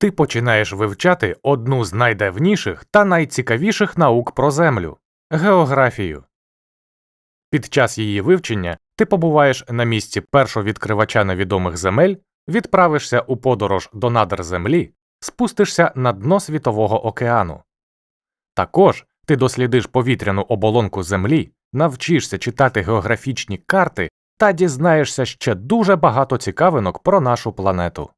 ти починаєш вивчати одну з найдавніших та найцікавіших наук про Землю географію. Під час її вивчення ти побуваєш на місці першого відкривача невідомих земель, відправишся у подорож до надр Землі, спустишся на дно Світового океану. Також ти дослідиш повітряну оболонку Землі, навчишся читати географічні карти та дізнаєшся ще дуже багато цікавинок про нашу планету.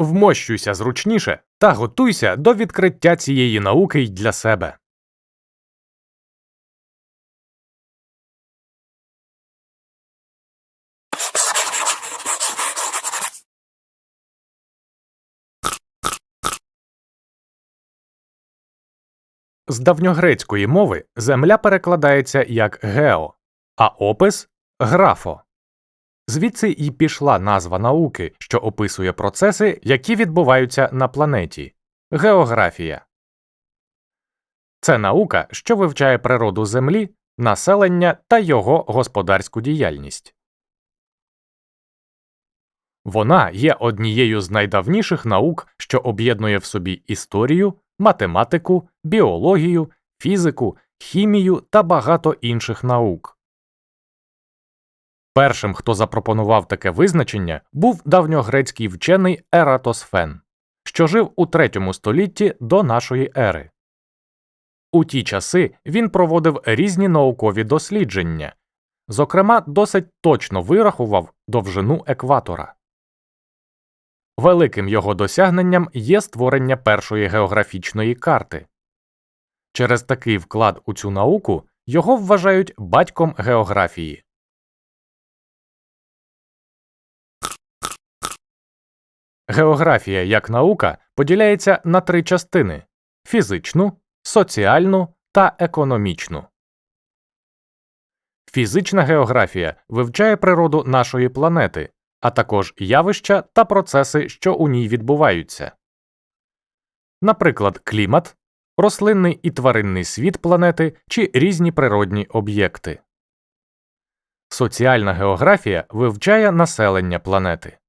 Вмощуйся зручніше та готуйся до відкриття цієї науки й для себе. З давньогрецької мови земля перекладається як гео, а опис графо. Звідси й пішла назва науки, що описує процеси, які відбуваються на планеті географія. Це наука, що вивчає природу Землі, населення та його господарську діяльність. Вона є однією з найдавніших наук, що об'єднує в собі історію, математику, біологію, фізику, хімію та багато інших наук. Першим, хто запропонував таке визначення, був давньогрецький вчений Ератосфен, що жив у третьому столітті до нашої ери. У ті часи він проводив різні наукові дослідження, зокрема, досить точно вирахував довжину екватора. Великим його досягненням є створення першої географічної карти. Через такий вклад у цю науку його вважають батьком географії. Географія як наука поділяється на три частини фізичну, соціальну та економічну. Фізична географія вивчає природу нашої планети, а також явища та процеси, що у ній відбуваються. Наприклад, клімат, рослинний і тваринний світ планети чи різні природні об'єкти. Соціальна географія вивчає населення планети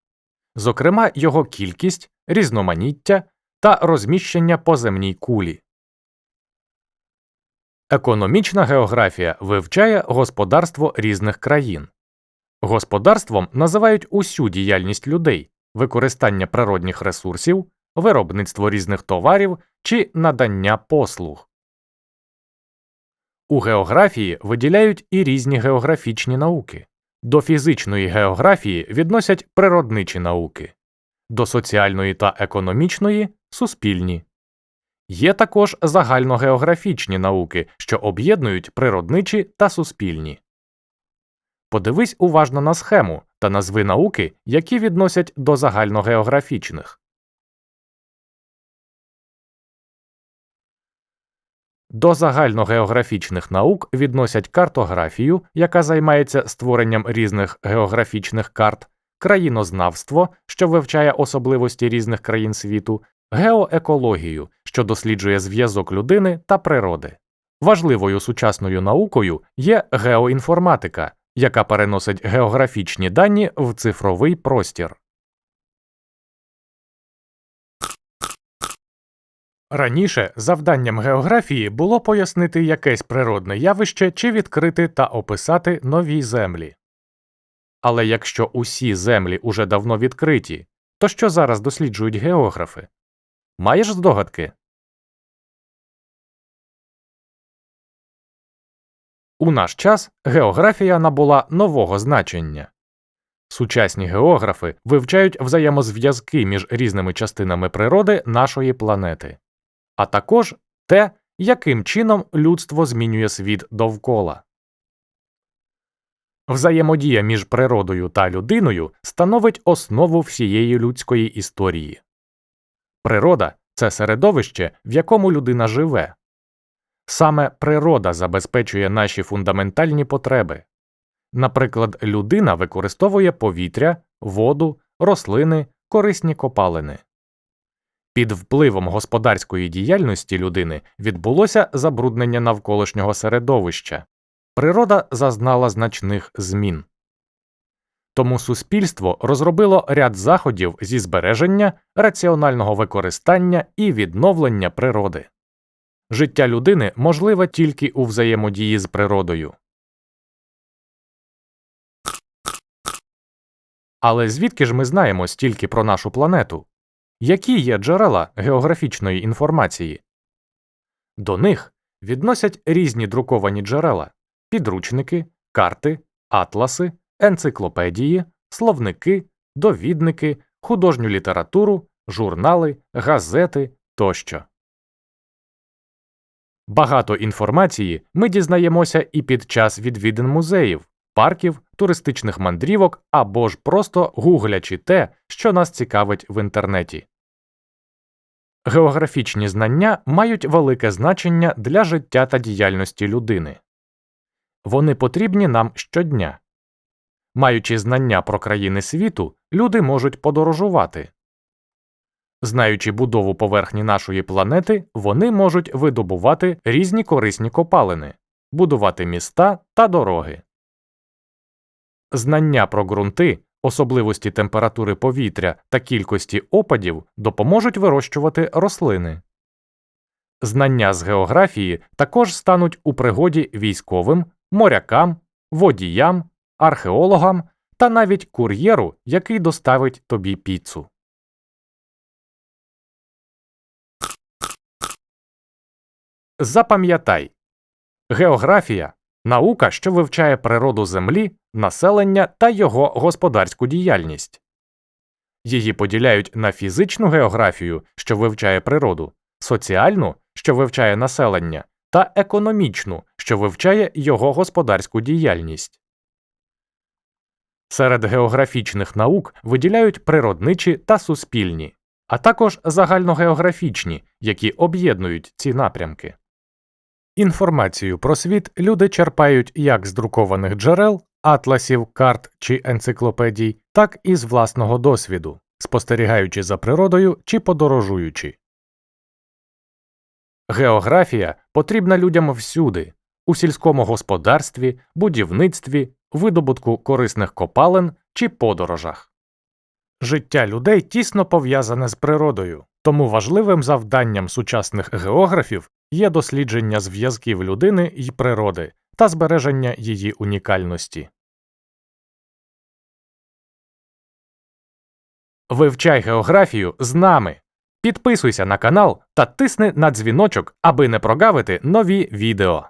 зокрема його кількість, різноманіття та розміщення по земній кулі. Економічна географія вивчає господарство різних країн. Господарством називають усю діяльність людей, використання природних ресурсів, виробництво різних товарів чи надання послуг. У географії виділяють і різні географічні науки. До фізичної географії відносять природничі науки, до соціальної та економічної суспільні. Є також загальногеографічні науки, що об'єднують природничі та суспільні. Подивись уважно на схему та назви науки, які відносять до загальногеографічних. До загальногеографічних наук відносять картографію, яка займається створенням різних географічних карт, країнознавство, що вивчає особливості різних країн світу, геоекологію, що досліджує зв'язок людини та природи. Важливою сучасною наукою є геоінформатика, яка переносить географічні дані в цифровий простір. Раніше завданням географії було пояснити якесь природне явище чи відкрити та описати нові землі. Але якщо усі землі уже давно відкриті, то що зараз досліджують географи? Маєш здогадки? У наш час географія набула нового значення. Сучасні географи вивчають взаємозв'язки між різними частинами природи нашої планети а також те, яким чином людство змінює світ довкола. Взаємодія між природою та людиною становить основу всієї людської історії. Природа це середовище, в якому людина живе. Саме природа забезпечує наші фундаментальні потреби. Наприклад, людина використовує повітря, воду, рослини, корисні копалини. Під впливом господарської діяльності людини відбулося забруднення навколишнього середовища, природа зазнала значних змін. Тому суспільство розробило ряд заходів зі збереження, раціонального використання і відновлення природи. Життя людини можливе тільки у взаємодії з природою. Але звідки ж ми знаємо стільки про нашу планету? Які є джерела географічної інформації? До них відносять різні друковані джерела підручники, карти, атласи, енциклопедії, словники, довідники, художню літературу, журнали, газети тощо. Багато інформації ми дізнаємося і під час відвідин музеїв, парків, туристичних мандрівок або ж просто гуглячи те, що нас цікавить в інтернеті. Географічні знання мають велике значення для життя та діяльності людини. Вони потрібні нам щодня. Маючи знання про країни світу, люди можуть подорожувати. Знаючи будову поверхні нашої планети, вони можуть видобувати різні корисні копалини, будувати міста та дороги. Знання про ґрунти, особливості температури повітря та кількості опадів допоможуть вирощувати рослини. Знання з географії також стануть у пригоді військовим, морякам, водіям, археологам та навіть кур'єру, який доставить тобі піцу. Запам'ятай географія наука, що вивчає природу Землі, населення та його господарську діяльність. Її поділяють на фізичну географію, що вивчає природу, соціальну, що вивчає населення, та економічну, що вивчає його господарську діяльність. Серед географічних наук виділяють природничі та суспільні, а також загальногеографічні, які об'єднують ці напрямки. Інформацію про світ люди черпають як з друкованих джерел, атласів, карт чи енциклопедій, так і з власного досвіду, спостерігаючи за природою чи подорожуючи. Географія потрібна людям всюди у сільському господарстві, будівництві, видобутку корисних копалин чи подорожах. Життя людей тісно пов'язане з природою, тому важливим завданням сучасних географів є дослідження зв'язків людини й природи та збереження її унікальності. Вивчай географію з нами. Підписуйся на канал та тисни на дзвіночок, аби не прогавити нові відео.